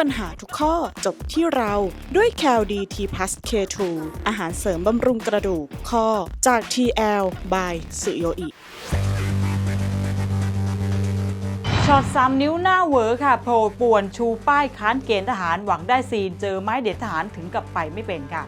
ปัญหาทุกข้อจบที่เราด้วย c a l d t p l u s K2 อาหารเสริมบำรุงกระดูกข้อจาก TL by สุโยอิช็อตสามนิ้วหน้าเวอร์ค่ะโผล่ป่วนชูป้ายค้านเกณฑ์ทหารหวังได้ซีนเจอไม้เด็ดทหารถึงกับไปไม่เป็นค่ะ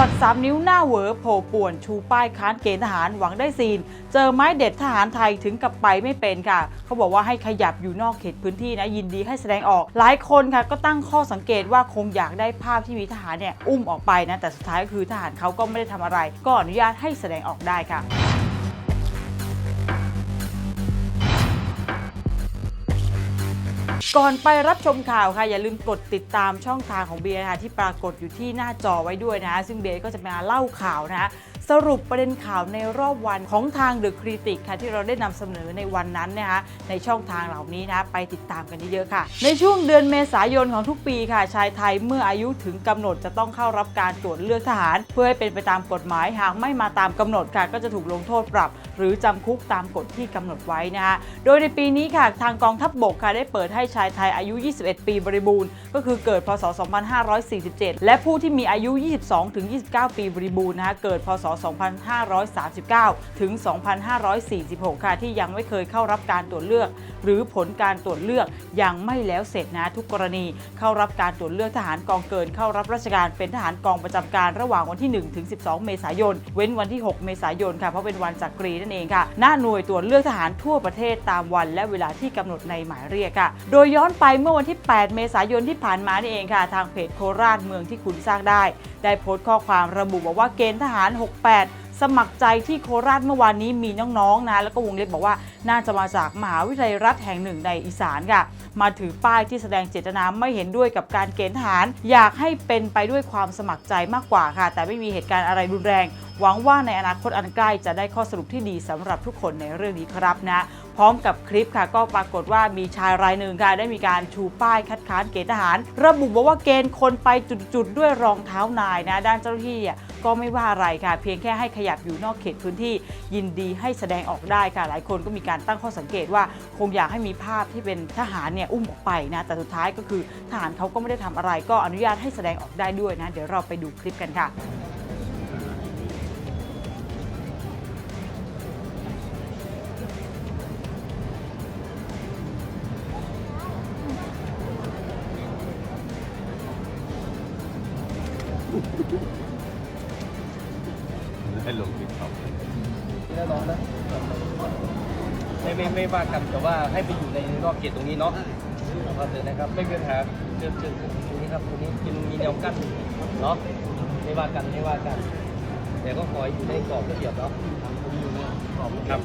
ช็อตสามนิ้วหน้าเวอโผล่ป่วนชูป้ายค้านเกณฑ์ทหารหวังได้ซีน เจอไม้เด็ดทหารไทยถึงกับไปไม่เป็นค่ะ เขาบอกว่าให้ขยับอยู่นอกเขตพื้นที่นะยินดีให้แสดงออก หลายคนค่ะก็ตั้งข้อสังเกตว่าคงอยากได้ภาพที่มีทหารเนี่ยอุ้มออกไปนะแต่สุดท้ายก็คือทหารเขาก็ไม่ได้ทำอะไร ก็อนุญาตให้แสดงออกได้ค่ะ ก่อนไปรับชมข่าวค่ะ อย่าลืมกดติดตามช่องทางของเบียร์ค่ะที่ปรากฏอยู่ที่หน้าจอไว้ด้วยนะ ซึ่งเบียร์ก็จะมาเล่าข่าวนะสรุปประเด็นข่าวในรอบวันของทาง The Critic ค่ะที่เราได้นำเสนอในวันนั้นนะคะในช่องทางเหล่านี้นะไปติดตามกันเยอะๆค่ะ ในช่วงเดือนเมษายนของทุกปีค่ะ ชายไทยเมื่ออายุถึงกำหนดจะต้องเข้ารับการตรวจเลือกทหาร เพื่อให้เป็นไปตามกฎหมายหากไม่มาตามกำหนดค่ะก็จะถูกลงโทษปรับ หรือจำคุกตามกฎที่กำหนดไว้นะคะโดยในปีนี้ค่ะทางกองทัพบบกค่ะได้เปิดให้ชายไทยอายุ 21 ปีบริบูรณ์ก็คือเกิดพศ 2547 และผู้ที่มีอายุ 22-29 ปีบริบูรณ์นะคะเกิดพศ 2539 ถึง 2546 ค่ะที่ยังไม่เคยเข้ารับการตรวจเลือก หรือผลการตรวจเลือกยังไม่แล้วเสร็จนะทุกกรณี เข้ารับการตรวจเลือกทหารกองเกินเข้ารับราชการเป็นทหารกองประจำการระหว่างวันที่ 1 ถึง 12 เมษายน เว้นวันที่ 6 เมษายนค่ะเพราะเป็นวันจักรีนั่นเองค่ะ หน้าหน่วยตรวจเลือกทหารทั่วประเทศตามวัน และเวลาที่กำหนดในหมายเรียกค่ะ โดยย้อนไปเมื่อวันที่ 8 เมษายนที่ผ่านมานี่เองค่ะ ทางเพจโคราชเมืองที่คุณสร้างได้ ได้โพสต์ข้อความระบุบอกว่าเกณฑ์ทหาร 68 สมัครใจที่โคราชเมื่อวานนี้มีน้องๆนะแล้วก็วงเล็บบอกว่าน่าจะมาจากมหาวิทยาลัยรัฐแห่งหนึ่งในอีสานค่ะ มาถือป้ายที่แสดงเจตนาไม่เห็นด้วยกับการเกณฑ์ทหาร อยากให้เป็นไปด้วยความสมัครใจมากกว่าค่ะ แต่ไม่มีเหตุการณ์อะไรรุนแรง หวังว่าในอนาคตอันใกล้จะได้ข้อสรุปที่ดีสำหรับทุกคนในเรื่องนี้ครับนะพร้อมกับคลิปค่ะก็ปรากฏว่ามีชายรายหนึ่งค่ะได้มีการชูป้ายคัดค้านเกณฑ์ทหาร ระบุบอกว่าเกณฑ์คนไปจุดๆด้วยรองเท้านายนะด้านเจ้าหน้าที่อะ ก็ไม่ว่าอะไรค่ะ เพียงแค่ให้ขยับอยู่นอกเขตพื้นที่ยินดีให้แสดงออกได้ค่ะ หลายคนก็มีการตั้งข้อสังเกตว่าคงอยากให้มีภาพที่เป็นทหารเนี่ยอุ้มออกไปนะ แต่สุดท้ายก็คือทหารเขาก็ไม่ได้ทำอะไร ก็อนุญาตให้แสดงออกได้ด้วยนะ เดี๋ยวเราไปดูคลิปกันค่ะ ให้ลงติ๊กต็อกแน่นอนนะไม่ไม่ไม่ว่ากันแต่ว่าให้ไปอยู่ในรอบเขตตรงนี้เนาะก็เจอนะครับไม่มีปัญหาเจอเจอตรงนี้ครับตรงนี้กินมีแนวกั้นเนาะไม่ว่ากันไม่ว่ากัน แต่ก็ขอให้อยู่ในกรอบระเบียบเนาะอยู่ในกรอบครับ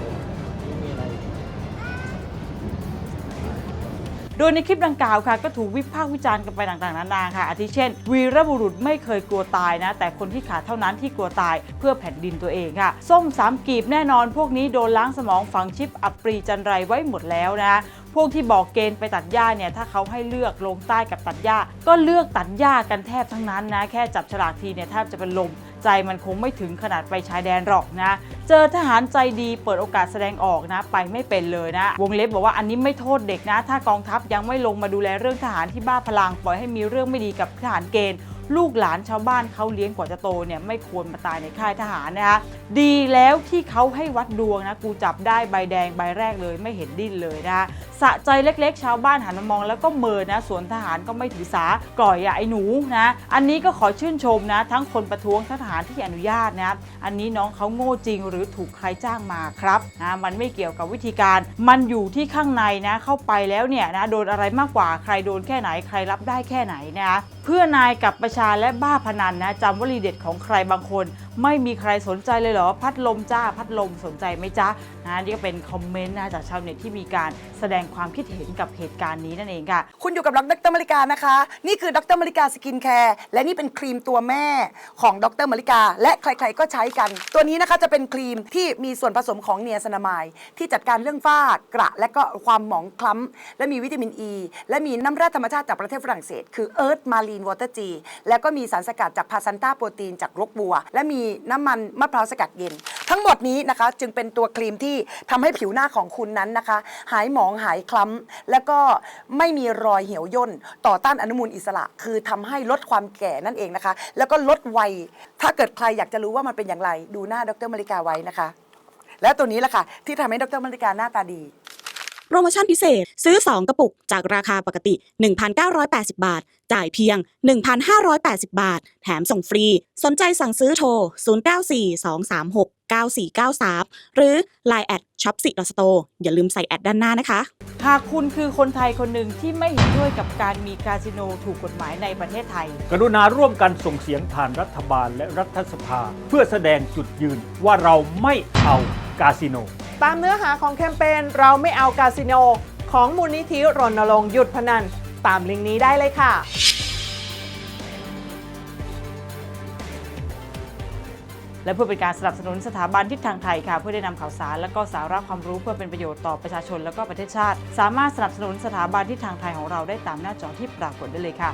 ดยในคลิปดังกล่าวค่ะก็ถูกวิพากษ์วิจารณ์กันไปต่างๆนานาค่ะ อาทิเช่น วีรบุรุษไม่เคยกลัวตายนะ แต่คนที่ขาดเท่านั้นที่กลัวตายเพื่อแผ่นดินตัวเองค่ะ ส้มสามกีบแน่นอนพวกนี้โดนล้างสมองฝังชิปอับปรีจันไรไว้หมดแล้วนะพวกที่บอกเกณฑ์ไปตัดหญ้าเนี่ยถ้าเขาให้เลือกลงใต้กับตัดหญ้า ก็เลือกตัดหญ้ากันแทบทั้งนั้นนะ แค่จับฉลากทีเนี่ยแทบจะเป็นลม ใจมันคงไม่ถึงขนาดไปชายแดนหรอกนะ เจอทหารใจดีเปิดโอกาสแสดงออกนะ ไปไม่เป็นเลยนะ วงเล็บบอกว่าอันนี้ไม่โทษเด็กนะ ถ้ากองทัพยังไม่ลงมาดูแลเรื่องทหารที่บ้าพลังปล่อยให้มีเรื่องไม่ดีกับทหารเกณฑ์ ลูกหลานชาวบ้านเขาเลี้ยงกว่าจะโตเนี่ยไม่ควรมาตายในค่ายทหารนะคะดีแล้วที่เขาให้วัดดวงนะกูจับได้ใบแดงใบแรกเลยไม่เห็นดิ้นเลยนะคะสะใจเล็กๆ ชาวบ้านหันมามองแล้วก็เมินนะสวนทหารก็ไม่ถือสากล่อยอะไอ้หนูนะอันนี้ก็ขอชื่นชมนะ ทั้งคนประท้วงทั้งทหารที่อนุญาตนะอันนี้น้องเขาโง่จริงหรือถูกใครจ้างมาครับนะมันไม่เกี่ยวกับวิธีการ มันอยู่ที่ข้างในนะเข้าไปแล้วเนี่ยนะโดนอะไรมากกว่าใครโดนแค่ไหนใครรับได้แค่ไหนนะเพื่อนายกับประชาและบ้าพนันนะจำวลีเด็ดของใครบางคนไม่มีใครสนใจเลยเหรอ พัดลมจ้า พัดลมสนใจไหมจ๊ะนะนี่ก็เป็นคอมเมนต์นะจากชาวเน็ตที่มีการแสดงความคิดเห็นกับเหตุการณ์นี้นั่นเองค่ะ คุณอยู่กับดรมาริกานะคะ นี่คือดรมาริกาสกินแคร์และนี่เป็นครีมตัวแม่ของดรมาริกา และใครๆก็ใช้กัน ตัวนี้นะคะจะเป็นครีมที่มีส่วนผสมของเนียสนามาย ที่จัดการเรื่องฝ้ากระและก็ความหมองคล้ำและมีวิตามินอ e, ีและมีน้ำแร่ธรรมชาติจากประเทศฝรั่งเศส คือเอิร์ธมาลีนวอเตอร์จีแล้วก็มีสารสกัดจากพาซันต้าโปรตีนจากรกบัว และมีน้ำมันมะพร้าวสกัดเย็น ทั้งหมดนี้นะคะจึงเป็นตัวครีมที่ทำให้ผิวหน้าของคุณนั้นนะคะ หายหมองหายคล้ำแล้วก็ไม่มีรอยเหี่ยวย่นต่อต้านอนุมูลอิสระ คือทำให้ลดความแก่นั่นเองนะคะ แล้วก็ลดวัย ถ้าเกิดใครอยากจะรู้ว่ามันเป็นอย่างไร ดูหน้าดรมริกาไว้นะคะ และตัวนี้แหละค่ะที่ทำให้ดรมริกาหน้าตาดี โปรโมชั่นพิเศษ ซื้อ 2 กระปุกจากราคาปกติ 1,980 บาท จ่ายเพียง 1,580 บาท แถมส่งฟรี สนใจสั่งซื้อโทร 0942369493 หรือ Line แอดช็อปสิดอสโตอย่าลืมใส่แอดด้านหน้านะคะ หากคุณคือคนไทยคนหนึ่งที่ไม่เห็นด้วยกับการมีคาสิโนถูกกฎหมายในประเทศไทย กรุณาร่วมกันส่งเสียงผ่านรัฐบาลและรัฐสภา เพื่อแสดงจุดยืนว่าเราไม่เอากาสิโน ตามเนื้อหาของแคมเปญเราไม่เอากาสิโน ของมูลนิธิรณรงค์หยุดพนัน ตามลิงก์นี้ได้เลยค่ะ และเพื่อเป็นการสนับสนุนสถาบันทิศทางไทยค่ะ เพื่อได้นำข่าวสารและก็สาระความรู้เพื่อเป็นประโยชน์ต่อประชาชนและก็ประเทศชาติ สามารถสนับสนุนสถาบันทิศทางไทยของเราได้ตามหน้าจอที่ปรากฏได้เลยค่ะ